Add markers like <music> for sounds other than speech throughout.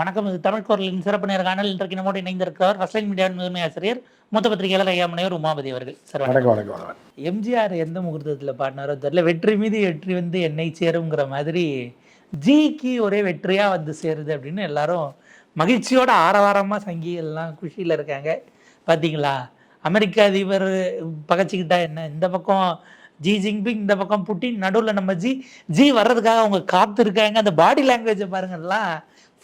வணக்கம் இது தமிழ் குரலின் சிறப்பு நேர்காணல் இன்றைக்கு நம்மோடு இணைந்திருக்கிறார் ஃபர்ஸ்ட் மீடியாவின் முதன்மை ஆசிரியர் மூத்த பத்திரிகையாளர் ஐயா முனைவர் உமாபதி அவர்கள். சார் வணக்கம். வணக்கம் எம்ஜிஆர் எந்த முகூர்த்தத்தில் பாடினாரோ தெரியல. வெற்றி மீது வெற்றி வந்து என்னை சேருங்கிற மாதிரி ஜிக்கு ஒரே வெற்றியா வந்து சேருது அப்படின்னு எல்லாரும் மகிழ்ச்சியோட ஆரவாரமா சங்கிகள்லாம் குஷியில இருக்காங்க. பாத்தீங்களா? அமெரிக்க அதிபர் பகச்சிக்கிட்டா என்ன? இந்த பக்கம் ஜி ஜின்பிங் இந்த பக்கம் புட்டின் நடுவில் நம்ம ஜி. ஜி வர்றதுக்காக அவங்க காத்து இருக்காங்க அந்த பாடி லாங்குவேஜை பாருங்கலாம்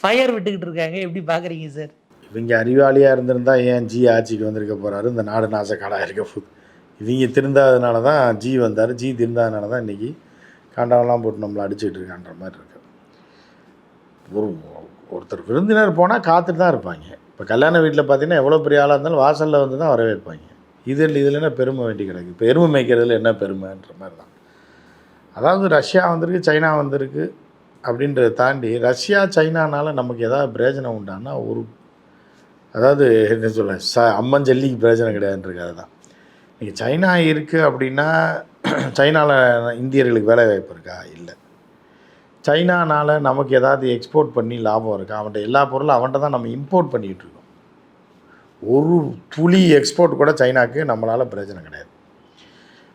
ஃபயர் விட்டுக்கிட்டு இருக்காங்க. எப்படி பார்க்குறீங்க சார் இவங்க அறிவாளியாக இருந்திருந்தா ஏன் ஜி ஆட்சிக்கு வந்திருக்க போகிறாரு இந்த நாடு நாசக்காடாக இருக்க போகுது இவங்க திருந்தாதனால தான் ஜி வந்தார். ஜி திருந்தாதனால தான் இன்றைக்கி காண்டாவெல்லாம் போட்டு நம்மளை அடிச்சுக்கிட்டு இருக்கான்ற மாதிரி இருக்கு. ஒரு ஒருத்தர் விருந்தினர் போனால் காத்துட்டு தான் இருப்பாங்க. இப்போ கல்யாண வீட்டில் பார்த்தீங்கன்னா எவ்வளோ பெரிய ஆளாக இருந்தாலும் வாசலில் வந்து தான் வரவேற்பாங்க. இதில் இதில் என்ன பெருமை வேண்டி கிடக்கு? பெருமை மேய்க்கிறதுல என்ன பெருமைன்ற மாதிரி தான். அதாவது ரஷ்யா வந்திருக்கு சைனா வந்திருக்கு. அப்படின்றத தாண்டி ரஷ்யா சைனானால் நமக்கு எதாவது பிரயோஜனம் உண்டானா ஒரு அதாவது என்ன சொல்ல ச அம்மன் ஜல்லிக்கு பிரயோஜனம் கிடையாதுன்றது தான். நீங்கள் சைனா இருக்குது அப்படின்னா சைனாவில் இந்தியர்களுக்கு வேலை வாய்ப்பு இருக்கா? இல்லை. சைனானால் நமக்கு ஏதாவது எக்ஸ்போர்ட் பண்ணி லாபம் இருக்கா? அவன்கிட்ட எல்லா பொருளும் அவன்கிட்ட தான் நம்ம இம்போர்ட் பண்ணிகிட்டு இருக்கோம். ஒரு புலி எக்ஸ்போர்ட் கூட சைனாக்கு நம்மளால் பிரயோஜனம் கிடையாது.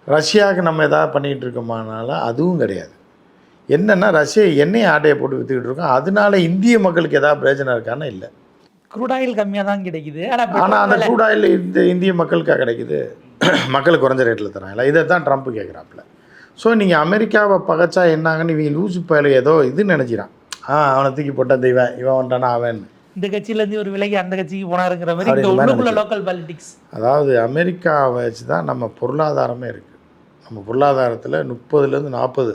ரஷ்யாவுக்கு நம்ம எதாவது பண்ணிகிட்டு இருக்கோமானால அதுவும் கிடையாது. என்னென்னா ரஷ்யா எண்ணெய் ஆட்டையை போட்டு விற்றுக்கிட்டு இருக்கோம். அதனால இந்திய மக்களுக்கு ஏதாவது பிரயோஜனம் இருக்கான்னா இல்லை. crude oil கம்மியா தான் கிடைக்குது. ஆனா ஆனால் அந்த oil இந்த இந்திய மக்களுக்காக கிடைக்குது? <clears throat> மக்களுக்கு குறைஞ்ச ரேட்டில் தராங்களா இதை தான் ட்ரம்ப் கேட்குறாப்புல ஸோ நீங்கள் அமெரிக்காவை பகைச்சா என்னாங்கன்னு இவங்க லூசு பயல ஏதோ இது நினச்சிடான் ஆ அவனை தூக்கி போட்ட தெய்வன் இவன் வந்துட்டானா அவன். இந்த கட்சியில இருந்து ஒரு விலகி அந்த கட்சிக்கு போனாருங்கிற மாதிரி இந்த உள்ளுக்குள்ள. லோக்கல் பாலிடிக்ஸ் அதாவது அமெரிக்காவை வச்சு தான் நம்ம பொருளாதாரமே இருக்குது நம்ம பொருளாதாரத்தில் முப்பதுலேருந்து நாற்பது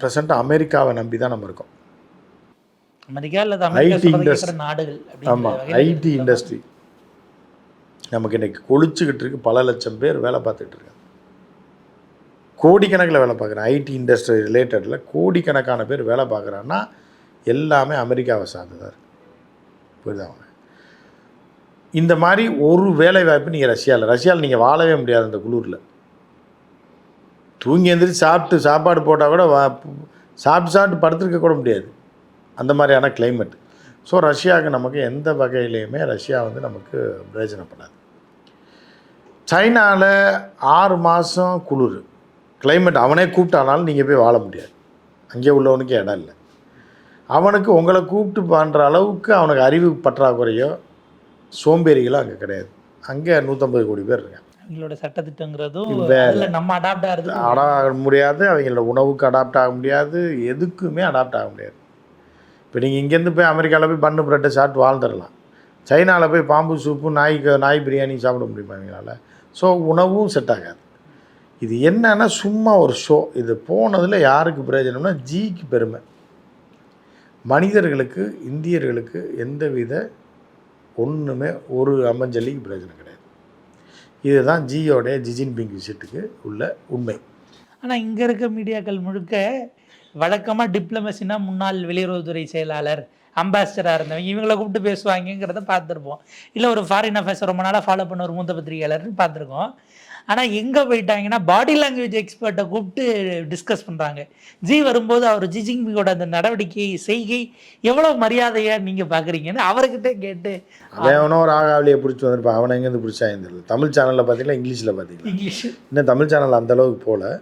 பர்சன்ட் அமெரிக்காவை நம்பி தான் நம்ம இருக்கோம். அமெரிக்கா அல்லது industry. கேட்கிற நாடுகள் ஆமாம் ஐடி இண்டஸ்ட்ரி. நமக்கு இன்னைக்கு கொளிச்சுக்கிட்டு இருக்கு பல லட்சம் பேர் வேலை பார்த்துட்டு இருக்காங்க. கோடிக்கணக்கில் வேலை பார்க்குறேன் ஐடி இண்டஸ்ட்ரி ரிலேட்டடில் கோடிக்கணக்கான பேர் வேலை பார்க்குறான்னா எல்லாமே அமெரிக்காவை சார்ந்ததாக இருக்கு. புரியுதா அவங்க இந்த மாதிரி ஒரு வேலை வாய்ப்பு நீங்கள் ரஷ்யாவில் ரஷ்யாவில் நீங்கள் வாழவே முடியாது அந்த குளூரில். தூங்கி எந்திரிச்சு சாப்பிட்டு சாப்பாடு போட்டால் கூட வா சாப்பிட்டு சாப்பிட்டு படுத்துருக்க கூட முடியாது. அந்த மாதிரியான கிளைமேட் ஸோ ரஷ்யாவுக்கு நமக்கு எந்த வகையிலையுமே ரஷ்யா வந்து நமக்கு பிரயோஜனப்படாது சைனாவில் ஆறு மாதம் குளிர். கிளைமேட் அவனே கூப்பிட்டானாலும் நீங்கள் போய் வாழ முடியாது. அங்கே உள்ளவனுக்கு இடம் இல்லை. அவனுக்கு உங்களை கூப்பிட்டு பண்ணுற அளவுக்கு அவனுக்கு அறிவு பற்றாக்குறையோ சோம்பேறிகளோ அங்கே கிடையாது. அங்கே நூற்றம்பது கோடி பேர் இருக்காங்க. அவங்களோட சட்டத்திட்டங்கிறதும் நம்ம அடாப்ட் ஆகிறது அடாப்ட் ஆக முடியாது. அவங்களோட உணவுக்கு அடாப்ட் ஆக முடியாது. எதுக்குமே அடாப்ட் ஆக முடியாது. இப்போ நீங்கள் இங்கேருந்து போய் அமெரிக்காவில் போய் பண்ணு பிரெட்டை சாப்பிட்டு வாழ்ந்துடலாம். சைனாவில் போய் பாம்பு சூப்பு நாய்க்கு நாய் பிரியாணி சாப்பிட முடியுமா அவங்களால ஸோ உணவும் செட் ஆகாது. இது என்னன்னா சும்மா ஒரு ஷோ இது போனதில் யாருக்கு பிரயோஜனம்னா ஜிக்கு பெருமை. மனிதர்களுக்கு இந்தியர்களுக்கு எந்தவித ஒன்றுமே ஒரு அம்மஞ்சல்லிக்கு பிரயோஜனம் கிடையாது. இதுதான் ஜியோடைய ஜிஜின்பிங் விஷயத்துக்கு உள்ள உண்மை. ஆனால் இங்கே இருக்க மீடியாக்கள் முழுக்க வழக்கமாக டிப்ளமசினா முன்னாள் வெளியுறவுத்துறை செயலாளர் அம்பாசிடராக இருந்தவங்க இவங்களை கூப்பிட்டு பேசுவாங்கங்கிறத பார்த்துருப்போம். இல்லை ஒரு ஃபாரின் அஃபேர்ஸ் ரொம்ப நாளாக ஃபாலோ பண்ண ஒரு மூத்த பத்திரிகையாளர்னு பார்த்துருக்கோம். ஆனால் எங்கே போயிட்டாங்கன்னா பாடி லாங்குவேஜ் எக்ஸ்பர்ட்டை கூப்பிட்டு டிஸ்கஸ் பண்ணுறாங்க ஜி வரும்போது அவர் ஜிஜிங்பியோட அந்த நடவடிக்கை செய்கை எவ்வளோ மரியாதையாக நீங்கள் பார்க்குறீங்கன்னு அவர்கிட்ட கேட்டு அவன் ஆகாவலியை பிடிச்சி வந்திருப்பான். அவனை எங்கேருந்து பிடிச்சா தெரியல. தமிழ் சேனலில் பார்த்தீங்களா இங்கிலீஷில் பார்த்தீங்களா இங்கிலீஷ். இன்னும் தமிழ் சேனல் அந்த அளவுக்கு போகல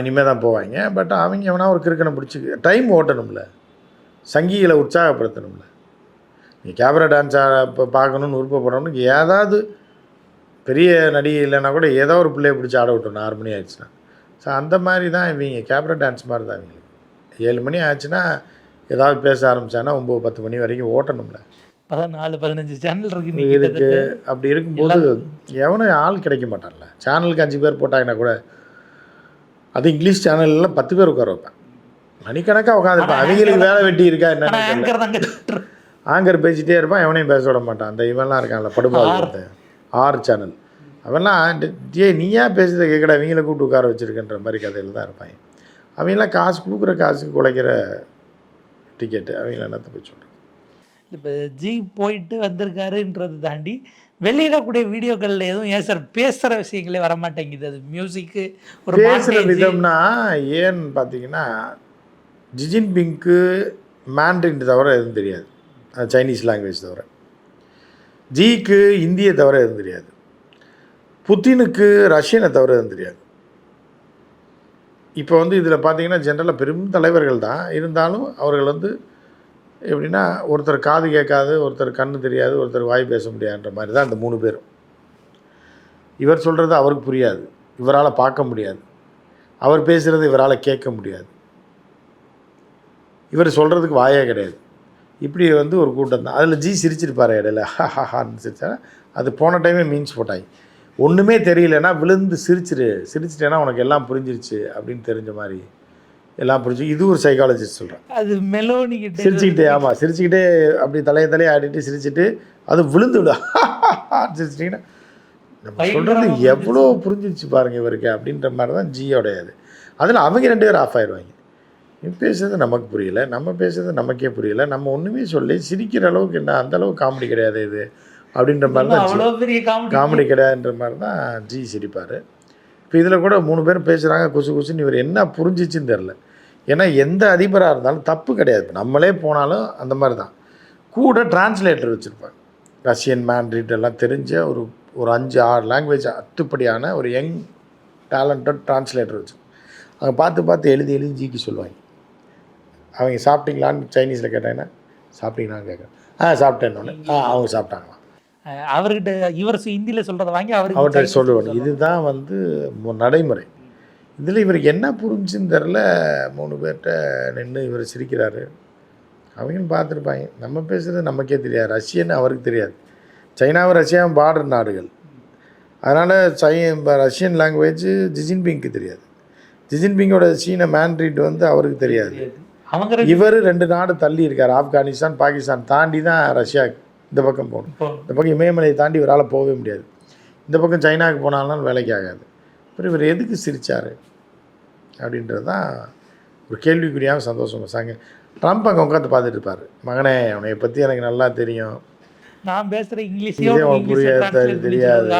இனிமேல் தான் போவாங்க. பட் அவங்க எவனா ஒரு கிறுக்கனை பிடிச்சி டைம் ஓட்டணும்ல. சங்கிகளை உற்சாகப்படுத்தணும்ல. நீ கேமரா டான்ஸ் இப்போ பார்க்கணுன்னு விருப்பப்படுறவனுக்கு ஏதாவது பெரிய நடிகை இல்லைன்னா கூட ஏதோ ஒரு பிள்ளைய பிடிச்சி ஆட விட்டணும் ஆறு மணி ஆயிடுச்சுன்னா. ஸோ அந்த மாதிரி தான் இவங்க கேமரா டான்ஸ் மாதிரி தான் இவங்களுக்கு. ஏழு மணி ஆச்சுன்னா ஏதாவது பேச ஆரம்பிச்சானா ஒம்பது பத்து மணி வரைக்கும் ஓட்டணும்ல. பதினாலு பதினஞ்சு சேனல் இருக்கு இருக்கு அப்படி இருக்கும்போது எவனும் ஆள் கிடைக்க மாட்டான்ல. சேனலுக்கு அஞ்சு பேர் போட்டாங்கன்னா கூட அது இங்கிலீஷ் சேனல்ல பத்து பேர் உட்கார வைப்பேன். மணிக்கணக்காக உட்காந்துருப்பேன் அவங்களுக்கு வேலை வெட்டி இருக்கா கட்டுற ஆங்கர் பேசிட்டே இருப்பான் எவனையும் பேச விட மாட்டான். அந்த இவன்லாம் இருக்கான்ல படுபாடு ஆர் சேனல் அவன்லாம் ஏ நீயா பேசுறதை கேட்கடா அவங்கள கூப்பிட்டு உட்கார வச்சிருக்கன்ற மாதிரி கதையில் தான் இருப்பாங்க. அவங்களாம் காசு கொடுக்குற காசுக்கு குலைக்கிற டிக்கெட்டு அவங்கள என்னத்தை போய் சொல்கிறேன் இப்போ ஜி போயிட்டு வந்திருக்காருன்றதை தாண்டி வெளியிடக்கூடிய வீடியோக்கள்ல எதுவும் ஏன் சார் பேசுகிற விஷயங்களே வர மாட்டேங்குது அது மியூசிக்கு ஒரு பேசுகிற. விதம்னா ஏன்னு பார்த்தீங்கன்னா ஜிஜின் பிங்க்கு மேண்ட்ரின் தவிர எதுவும் தெரியாது. சைனீஸ் லாங்குவேஜ் தவிர. ஜிக்கு இந்தியை தவிர எதுவும் தெரியாது. புத்தினுக்கு ரஷ்யனை தவிர எதுவும் தெரியாது. இப்போ வந்து இதில் பார்த்தீங்கன்னா ஜென்ரலாக பெரும் தலைவர்கள் தான். இருந்தாலும் அவர்கள் வந்து எப்படின்னா ஒருத்தர் காது கேட்காது ஒருத்தர் கண்ணு தெரியாது ஒருத்தர் வாய் பேச முடியாதுன்ற மாதிரி தான் இந்த மூணு பேரும். இவர் சொல்கிறது அவருக்கு புரியாது. இவரால் பார்க்க முடியாது. அவர் பேசுகிறது இவரால் கேட்க முடியாது. இவர் சொல்கிறதுக்கு வாயே கிடையாது. இப்படி வந்து ஒரு கூட்டம் தான். அதில் ஜி சிரிச்சிருப்பார் இடையில. <laughs> ஹான்னு சிரிச்சா அது போன டைமே மீன்ஸ் போட்டாங்க. ஒன்றுமே தெரியலன்னா விழுந்து சிரிச்சிரு. சிரிச்சிட்டேன்னா உனக்கு எல்லாம் புரிஞ்சிருச்சு அப்படின்னு தெரிஞ்ச மாதிரி எல்லாம் புரிஞ்சு இது ஒரு சைக்காலஜிஸ்ட் சொல்கிறேன் அது மெலோனி கிட்ட சிரிச்சுக்கிட்டே ஆமாம் சிரிச்சுக்கிட்டே அப்படி தலையை தலையை ஆடிட்டு சிரிச்சிட்டு அது விழுந்து விடும். <laughs> சிரிச்சிட்டிங்கன்னா நம்ம சொல்கிறது எவ்வளோ புரிஞ்சிருச்சு பாருங்க இவருக்கு அப்படின்ற மாதிரி தான் ஜியோட இது அதில் அவங்க ரெண்டு பேரும் ஆஃப் ஆயிடுவாங்க பேசுறது நமக்கு புரியல நம்ம பேசுறது நமக்கே புரியல நம்ம ஒன்றுமே சொல்லி சிரிக்கிற அளவுக்கு என்ன அந்த அளவுக்கு காமெடி கிடையாது இது. அப்படின்ற மாதிரி தான் காமெடி கிடையாதுன்ற மாதிரி தான் ஜி சிரிப்பார். இப்போ இதில் கூட மூணு பேரும் பேசுகிறாங்க குசு குசுன்னு இவர் என்ன புரிஞ்சிச்சுன்னு தெரில ஏன்னா எந்த அதிபராக இருந்தாலும் தப்பு கிடையாது. இப்போ நம்மளே போனாலும் அந்த மாதிரி தான். கூட டிரான்ஸ்லேட்டர் வச்சுருப்பாங்க ரஷ்யன் மேண்ட்ரிட் எல்லாம் தெரிஞ்ச ஒரு ஒரு அஞ்சு ஆறு லாங்குவேஜ் அத்துப்படியான ஒரு யங் டேலண்டட் டிரான்ஸ்லேட்டர் வச்சு அவங்க பார்த்து பார்த்து எழுதி எழுதி ஜிக்கு சொல்லுவாங்க. அவங்க சாப்பிட்டீங்களான்னு சைனீஸில் கேட்டாங்கன்னா சாப்பிட்டீங்களான்னு கேட்குறேன். ஆ சாப்பிட்டேன்னு ஆ அவங்க சாப்பிட்டாங்களாம். அஹ் அவர்கிட்ட இவர் ஹிந்தியில சொல்றத வாங்கி அவருக்கு அவர்கிட்ட சொல்லணும். இதுதான் வந்து நடைமுறை. இதில் இவருக்கு என்ன புரிஞ்சுன்னு தெரில மூணு பேர்கிட்ட நின்று இவர் சிரிக்கிறாரு. அவங்களும் பார்த்துருப்பாங்க. நம்ம பேசுகிறது நமக்கே தெரியாது. ரஷ்யன்னு அவருக்கு தெரியாது. சைனாவும் ரஷ்யாவும் பார்டர் நாடுகள். அதனால் சை இப்போ ரஷ்யன் லாங்குவேஜ் ஜிஜின்பிங்க்கு தெரியாது. ஜிஜின்பிங்கோட சீன மேண்ட்ரிட் வந்து அவருக்கு தெரியாது. அவங்க இவர் ரெண்டு நாடு தள்ளி இருக்கார். ஆப்கானிஸ்தான் பாகிஸ்தான் தாண்டி தான் ரஷ்யா இந்த பக்கம் போகணும். இந்த பக்கம் இமயமலையை தாண்டி இவரால் போகவே முடியாது. இந்த பக்கம் சைனாவுக்கு போனாலும் வேலைக்கு ஆகாது அப்புறம் இவர் எதுக்கு சிரிச்சார்? அப்படின்றது தான் ஒரு கேள்விக்குறியாக சந்தோஷம். சாங்க ட்ரம்ப் அங்கே உட்காந்து பார்த்துட்டு இருப்பார். மகனே உன்னைய பற்றி எனக்கு நல்லா தெரியும். நான் உனக்கு இங்கிலீஷ்ல புரியாது, தெரியாது.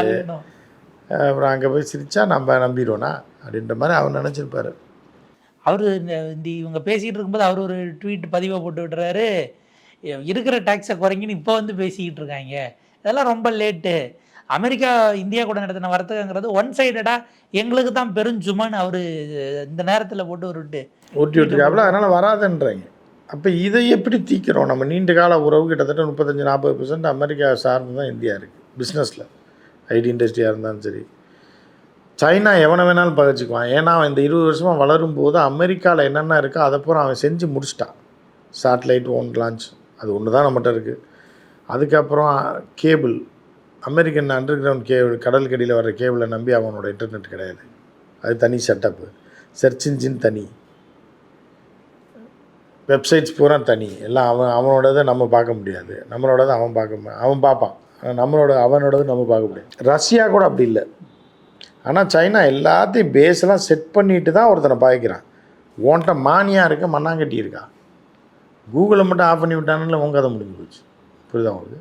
அப்புறம் அங்கே போய் சிரிச்சா நம்ம நம்பிடுவோனா அப்படின்ற மாதிரி அவர் நினச்சிருப்பாரு. அவரு இந்த இவங்க பேசிக்கிட்டு இருக்கும்போது அவர் ஒரு ட்வீட் பதிவை போட்டு விடுறாரு இருக்கிற டேக்ஸை குறைங்கன்னு இப்போ வந்து பேசிக்கிட்டு இருக்காங்க. இதெல்லாம் ரொம்ப லேட்டு அமெரிக்கா இந்தியா கூட நடத்தின வர்த்தகங்கிறது ஒன் சைடடா எங்களுக்கு தான் பெரும் பெருஞ்சுமன்னு அவர் இந்த நேரத்தில் போட்டு ஒரு விட்டு ஊட்டி விட்டுருக்காப்புல அதனால் வராதுன்றாங்க. அப்போ இதை எப்படி தீக்கிறோம்? நம்ம நீண்ட கால உறவு கிட்டத்தட்ட முப்பத்தஞ்சு நாற்பது பர்சன்ட் அமெரிக்கா சார்ந்து தான் இந்தியா இருக்குது பிஸ்னஸில் ஐடி இண்டஸ்ட்ரியாக இருந்தாலும் சரி. சைனா எவனை வேணாலும் பகச்சிக்குவான் ஏன்னா அவன் இந்த இருபது வருஷமாக வளரும் போது அமெரிக்காவில் என்னென்ன இருக்கோ அதை பூரா அவன் செஞ்சு முடிச்சிட்டான். சேட்டலைட் ஓன் லான்ச் அது ஒன்று தான் நம்மகிட்ட இருக்குது அதுக்கப்புறம் cable. American underground cable கடலுக்கடியில் வர கேபிளை நம்பி அவனோட இன்டர்நெட் கிடையாது. அது தனி செட்டப்பு சர்ச் இன்ஜின் தனி. வெப்சைட்ஸ் பூரா தனி. எல்லாம் அவன் அவனோடதை நம்ம பார்க்க முடியாது. நம்மளோடதை அவன் பார்க்க அவன் பார்ப்பான். ஆனால் நம்மளோட அவனோடது நம்ம பார்க்க முடியாது. ரஷ்யா கூட அப்படி இல்லை. ஆனால் சைனா எல்லாத்தையும் பேஸ்லாம் செட் பண்ணிட்டு தான் ஒருத்தனை பாய்க்கிறான். ஓன்ட்ட மானியாக இருக்க மண்ணாங்கட்டி இருக்கா? கூகுளை மட்டும் ஆஃப் பண்ணி விட்டானுல உங்க கதை முடிஞ்சு போச்சு. புரியுதா உங்களுக்கு?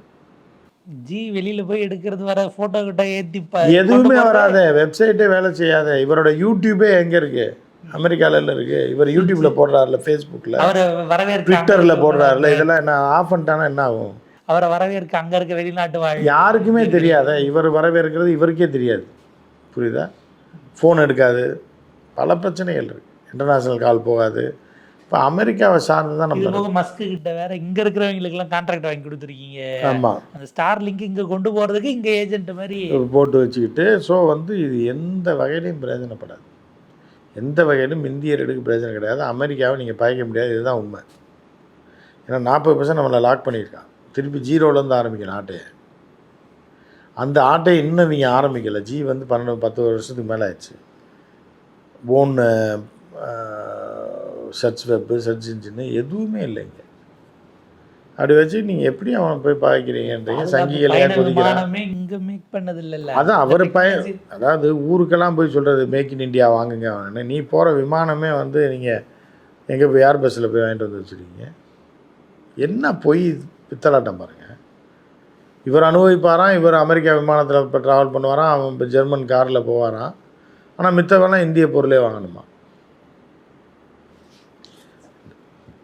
ஜி வெளியில போய் எடுக்கிறது வர போட்டோ கிட்ட ஏத்தி ப- எதுவுமே. வராத வெப்சைட்டே வேலை செய்யாத. இவரோட யூடியூபே எங்கே இருக்கு? அமெரிக்காவில் இருக்கு. இவர் யூடியூப்பில் போடுறாருல ஃபேஸ்புக்கில் அவரை வரவேற்க ட்விட்டரில் போடுறாருல இதெல்லாம் என்ன ஆஃப் பண்ணிட்டானா என்ன ஆகும்? அவரை வரவேற்க அங்க இருக்க வெளிநாட்டு வாழ் யாருக்குமே தெரியாத இவர் வரவேற்கிறது இவருக்கே தெரியாது. புரியுதா? ஃபோன் எடுக்காது. பல பிரச்சனைகள் இருக்கு. இன்டர்நேஷ்னல் கால் போகாது. இப்போ அமெரிக்காவை சார்ந்து தான் நம்ம மஸ்கு கிட்ட வேற இங்க இருக்கிறவங்களுக்கு எல்லாம் கான்ட்ராக்ட் வாங்கி கொடுத்துருக்கீங்க. ஆமாம் அந்த ஸ்டார் லிங்க் இங்க கொண்டு போறதுக்கு இங்க ஏஜென்ட் மாதிரி போட்டு வச்சுக்கிட்டு ஸோ வந்து இது எந்த வகையிலையும் பிரயோஜனப்படாது. எந்த வகையிலும் இந்தியர்களுக்கு பிரயோஜனம் கிடையாது. அமெரிக்காவை நீங்கள் பயக்க முடியாது. இதுதான் உண்மை. ஏன்னா நாற்பது பர்சன்ட் நம்மளை லாக் பண்ணியிருக்கான். திருப்பி ஜீரோலேருந்து ஆரம்பிக்கணும் ஆட்டையை. அந்த ஆட்டையை இன்னும் இவங்க ஆரம்பிக்கலை. ஜி வந்து பன்னெண்டு பத்து வருஷத்துக்கு மேலே ஆயிடுச்சு ஓன் சர்ச் வெப்பு சர்ச் இன்ஜின்னு எதுவுமே இல்லைங்க. அப்படி வச்சு நீங்கள் எப்படி அவனை போய் பாய்க்கிறீங்கன்றீங்க? சங்கிகளை இங்க மேக் பண்ணது இல்லல்ல அதான் அவர் பய அதாவது ஊருக்கெல்லாம் போய் சொல்கிறது மேக் இன் இந்தியா வாங்குங்க வாங்குன்னு நீ போகிற விமானமே வந்து நீங்கள் எங்கே போய் ஏர் பஸ்ஸில் போய் வாங்கிட்டு வந்து வச்சுருக்கீங்க. என்ன பொய் பித்தலாட்டம் பாருங்கள் இவர் அனுபவிப்பாராம் இவர் அமெரிக்கா விமானத்தில் இப்போ ட்ராவல் பண்ணுவாராம் அவன் இப்போ ஜெர்மன் காரில் போவாராம் ஆனால் மித்தவெல்லாம் இந்திய பொருளே வாங்கணுமா?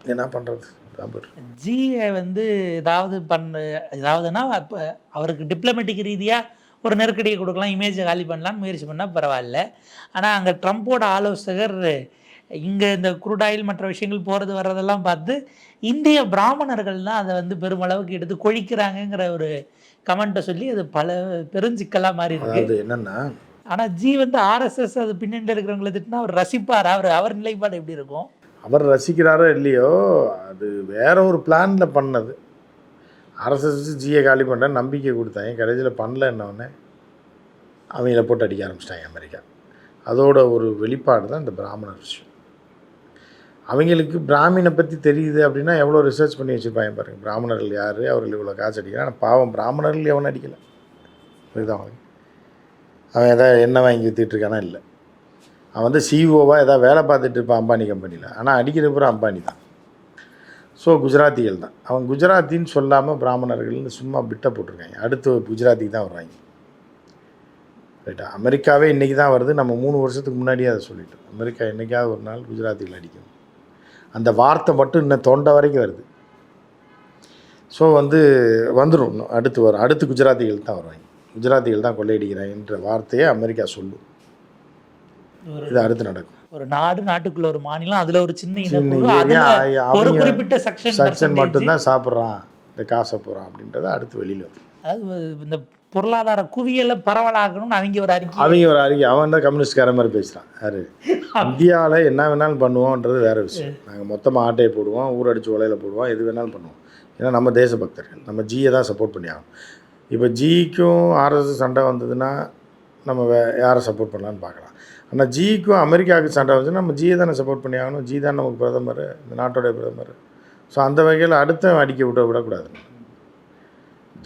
என்ன பண்ணுறது போயிட்டு ஜியை வந்து ஏதாவது பண்ண ஏதாவதுன்னா அப்போ அவருக்கு டிப்ளமேட்டிக் ரீதியாக ஒரு நெருக்கடியை கொடுக்கலாம் இமேஜை காலி பண்ணலாம்னு முயற்சி பண்ணால் பரவாயில்ல. ஆனால் அங்கே ட்ரம்ப்போட ஆலோசகர் இங்கே இந்த குரூட் ஆயில் மற்ற விஷயங்கள் போகிறது வர்றதெல்லாம் பார்த்து இந்திய பிராமணர்கள் தான் அதை வந்து பெருமளவுக்கு எடுத்து கொழிக்கிறாங்கங்கிற ஒரு கமெண்ட்டை சொல்லி அது பல பெருஞ்சிக்கலாக மாறி இருக்கு அதாவது என்னென்னா ஆனால் ஜி வந்து ஆர்எஸ்எஸ் அது பின்னணியில் இருக்கிறவங்களை திட்டினா அவர் ரசிப்பார்? அவர் அவர் நிலைப்பாடு எப்படி இருக்கும்? அவர் ரசிக்கிறாரோ இல்லையோ அது வேற ஒரு பிளானில் பண்ணது. அரசு ஜியை காலி பண்ண நம்பிக்கை கொடுத்தாங்க கடைசியில் பண்ணலன்னொடனே அவங்கள போட்டு அடிக்க ஆரம்பிச்சிட்டாங்க அமெரிக்கா. அதோட ஒரு வெளிப்பாடு தான் இந்த பிராமணர் விஷயம். அவங்களுக்கு பிராமினை பற்றி தெரியுது அப்படின்னா எவ்வளோ ரிசர்ச் பண்ணி வச்சுருப்பாங்க பாருங்கள் பிராமணர்கள் யார்? அவர்கள் இவ்வளோ காசு அடிக்கிறான் ஆனால் பாவம் பிராமணர்கள் எவனும் அடிக்கலை. புரியுதா அவனுக்கு அவன் எதாவது என்ன வாங்கி ஊற்றிட்டுருக்கானா இல்லை. அவன் வந்து சிஇஓவாக ஏதாவது வேலை பார்த்துட்டு இருப்பான் அம்பானி கம்பெனியில். ஆனால் அடிக்கிற பூரா அம்பானி தான். ஸோ குஜராத்திகள் தான். அவன் குஜராத்தின்னு சொல்லாமல் பிராமணர்கள்னு சும்மா பிட்டை போட்டிருக்காங்க. அடுத்து குஜராத்திக்கு தான் வர்றாங்க. ரைட்டா அமெரிக்காவே இன்றைக்கி தான் வருது. நம்ம மூணு வருஷத்துக்கு முன்னாடியே அதை சொல்லிட்டோம். அமெரிக்கா என்றைக்காவது ஒரு நாள் குஜராத்திகள் அடிக்கும். அந்த வார்த்தை மட்டும் இன்னும் தொண்டை வரைக்கும் வருது. ஸோ வந்து வந்துடும் அடுத்து வரும். அடுத்து குஜராத்திகள் தான் வருவாங்க. குஜராத்திகள் தான் கொள்ளையடிக்கிறாங்கன்ற வார்த்தையை அமெரிக்கா சொல்லும். இது அடுத்து நடக்கும். ஒரு நாடு நாட்டுக்குள்ள ஒரு மாநிலம் அதுல ஒரு சின்ன ஒரு குறிப்பிட்ட செக்ஷன் செக்ஷன் மட்டும்தான் சாப்பிட்றான். இந்த காசை போகிறான் அப்படின்றத அடுத்து வெளியில் வரும். அதாவது இந்த பொருளாதார குவியலை பரவலாக்கணும்னு அவங்க ஒரு அறிக்கை அவங்க ஒரு அறிக்கை. அவன் தான் கம்யூனிஸ்ட்கார மாதிரி பேசுகிறான் யாரு? <laughs> இந்தியாவில் என்ன வேணாலும் பண்ணுவோன்றது வேற விஷயம். நாங்கள் மொத்தமாக ஆட்டையை போடுவோம் ஊரடிச்சு உலையில் போடுவோம் எது வேணாலும் பண்ணுவோம். ஏன்னா நம்ம தேசபக்தர்கள். நம்ம ஜியை தான் சப்போர்ட் பண்ணி ஆகணும். இப்போ ஜிக்கும் ஆர்எஸ் சண்டை வந்ததுன்னா நம்ம வே யாரை சப்போர்ட் பண்ணலான்னு பார்க்கலாம்? ஆனால் ஜிக்கும் அமெரிக்காவுக்கு சண்டை வந்துச்சுன்னா நம்ம ஜியை தானே சப்போர்ட் பண்ணி ஆகணும். ஜி தான் நமக்கு பிரதமர் இந்த நாட்டோடைய பிரதமர். ஸோ அந்த வகையில் அடுத்த அடிக்க விட விடக்கூடாது.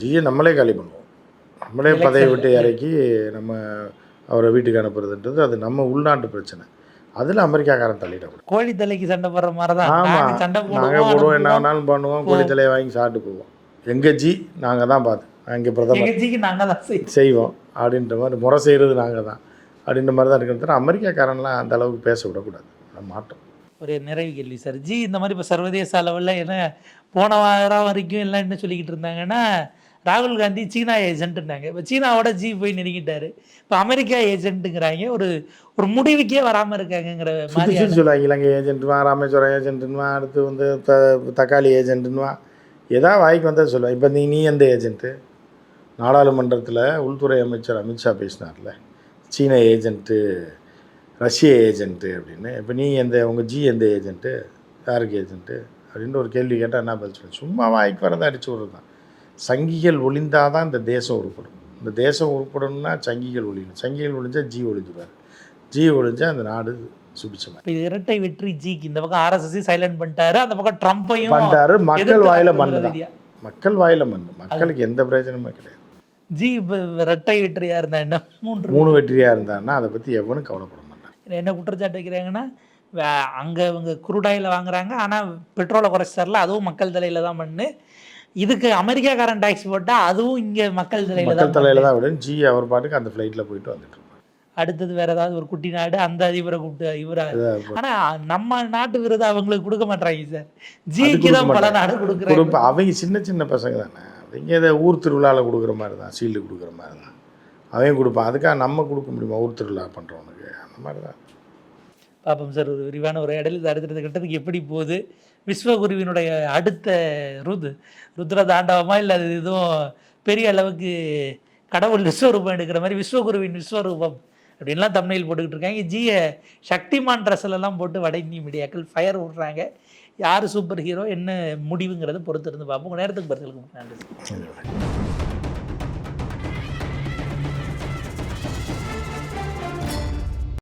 ஜியை நம்மளே காலி பண்ணுவோம். நம்மளே பதவி விட்டு இறக்கி நம்ம அவரை வீட்டுக்கு அனுப்புறதுன்றது அது நம்ம உள்நாட்டு பிரச்சனை. அதில் அமெரிக்காக்காரன் தள்ளிடக்கூடாது கோழி தலைக்கு சண்டை போடுற மாதிரி தான் ஆமாம் சண்டை நாங்கள் போடுவோம் என்ன வேணாலும் பண்ணுவோம். கோழி தலையை வாங்கி சாப்பிட்டு போவோம். எங்கள் ஜி? நாங்கள் தான் பார்த்து. அங்கே பிரதமர். ஜிக்கு நாங்க தான் செய்வோம். அப்படின்ற மாதிரி முறை செய்கிறது நாங்கள் தான். அப்படின்ற மாதிரி தான் இருக்கிறது அமெரிக்காக்காரன்லாம் அந்த அளவுக்கு பேச விடக்கூடாது. மாட்டோம் ஒரு நிறைவு கேள்வி. சார் ஜி இந்த மாதிரி இப்போ சர்வதேச அளவில் என்ன போன வாரம் வரைக்கும் எல்லாம் என்ன சொல்லிக்கிட்டு இருந்தாங்கன்னா ராகுல் காந்தி சீனா ஏஜென்ட்னாங்க. இப்போ சீனாவோட ஜி போய் நெருங்கிட்டாரு. இப்போ அமெரிக்கா ஏஜென்ட்டுங்கிறாங்க ஒரு ஒரு முடிவுக்கே வராமல் இருக்காங்கங்கிற மாதிரி சொல்லுவாங்க இலங்கை ஏஜென்ட்டுவா ராமேஸ்வரம் ஏஜென்ட்டுன்னுவா அடுத்து வந்து த தக்காளி ஏஜென்ட்டுன்னுவா ஏதாவது வாய்க்கு வந்தால் சொல்லுவேன் இப்போ நீ நீ எந்த ஏஜென்ட்டு? நாடாளுமன்றத்தில் உள்துறை அமைச்சர் அமித்ஷா பேசினார்ல. சீன ஏஜென்ட்டு ரஷ்ய ஏஜென்ட்டு அப்படின்னு. இப்போ நீ எந்த உங்கள் ஜி எந்த ஏஜென்ட்டு யாருக்கு ஏஜென்ட்டு அப்படின்னு ஒரு கேள்வி கேட்டால் என்ன பதில் சொல்ல சும்மா வாய்க்கு வரதை அடிச்சு விடுறது தான். சங்கிகள் ஒளிந்தால் தான் இந்த தேசம் உருப்படும். இந்த தேசம் உருப்படணும்னா சங்கிகள் ஒழியணும் சங்கிகள் ஒழிஞ்சால் ஜி ஒழிஞ்சுவார் ஜி ஒழிஞ்சா அந்த நாடு சுபிச்சமாக இரட்டை வெற்றி ஜிக்கு இந்த பக்கம் ஆர்எஸ்எஸ் சைலண்ட் பண்ணிட்டாரு அந்த பக்கம் ட்ரம்ப்பையும் பண்ணிட்டாரு. மக்கள் வாயில மண்ணு. மக்கள் வாயில மண்ணு. மக்களுக்கு எந்த பிரயோஜனமே கிடையாது. ஜி இப்போ இரட்டை வெற்றியா இருந்தா என்ன? மூன்று மூணு வெற்றியா இருந்தான்னா அதை பத்தி எவனும் கவலைப்பட மாட்டான். என்ன குற்றச்சாட்டு வைக்கிறாங்கன்னா அங்க இவங்க குருடாயில் வாங்குறாங்க. ஆனா பெட்ரோலை குறைச்சி அதுவும் மக்கள் தலையில தான் பண்ணு. இதுக்கு அமெரிக்காக்காரன் டாக்ஸ் போட்டா அதுவும் இங்க மக்கள் தலையில மக்கள் தான் தலையில. தான் விட ஜி அவர் பாட்டுக்கு அந்த ஃப்ளைட்ல போயிட்டு வந்துட்டு அடுத்தது வேற ஏதாவது ஒரு குட்டி நாடு அந்த அதிபரை கூப்பிட்டு இவரா. ஆனா நம்ம நாட்டு விருது அவங்களுக்கு கொடுக்க மாட்டாங்க சார் ஜிக்கு தான் பல. நாடு கொடுக்குறாங்க. அவங்க சின்ன சின்ன பசங்க தானே. அவங்க இதை ஊர் திருவிழாவில் கொடுக்குற மாதிரி தான் சீல்டு கொடுக்குற மாதிரி தான். அவையும் கொடுப்பான் அதுக்காக நம்ம கொடுக்க முடியுமா? ஊர் திருவிழா பண்ணுறவனுக்கு அந்த மாதிரி தான். பாப்போம் சார் ஒரு விரிவான ஒரு இடையில அடுத்தடுத்த கட்டத்துக்கு எப்படி போகுது? விஸ்வகுருவினுடைய அடுத்த ருது ருத்ர தாண்டவமா இல்லை அது எதுவும் பெரிய அளவுக்கு கடவுள் விஸ்வரூபம் எடுக்கிற மாதிரி விஸ்வகுருவின் விஸ்வரூபம் அப்படின்லாம் தமிழில் போட்டுக்கிட்டு இருக்காங்க. ஜிய சக்திமான் ட்ரெஸ்ல போட்டு வட இந்திய மீடியாக்கள் ஃபயர் விடுறாங்க. யார் சூப்பர் ஹீரோ என்ன முடிவுங்கிறத பொறுத்து இருந்து பார்ப்போம் நேரத்துக்கு பதிலுக்கு நன்றி.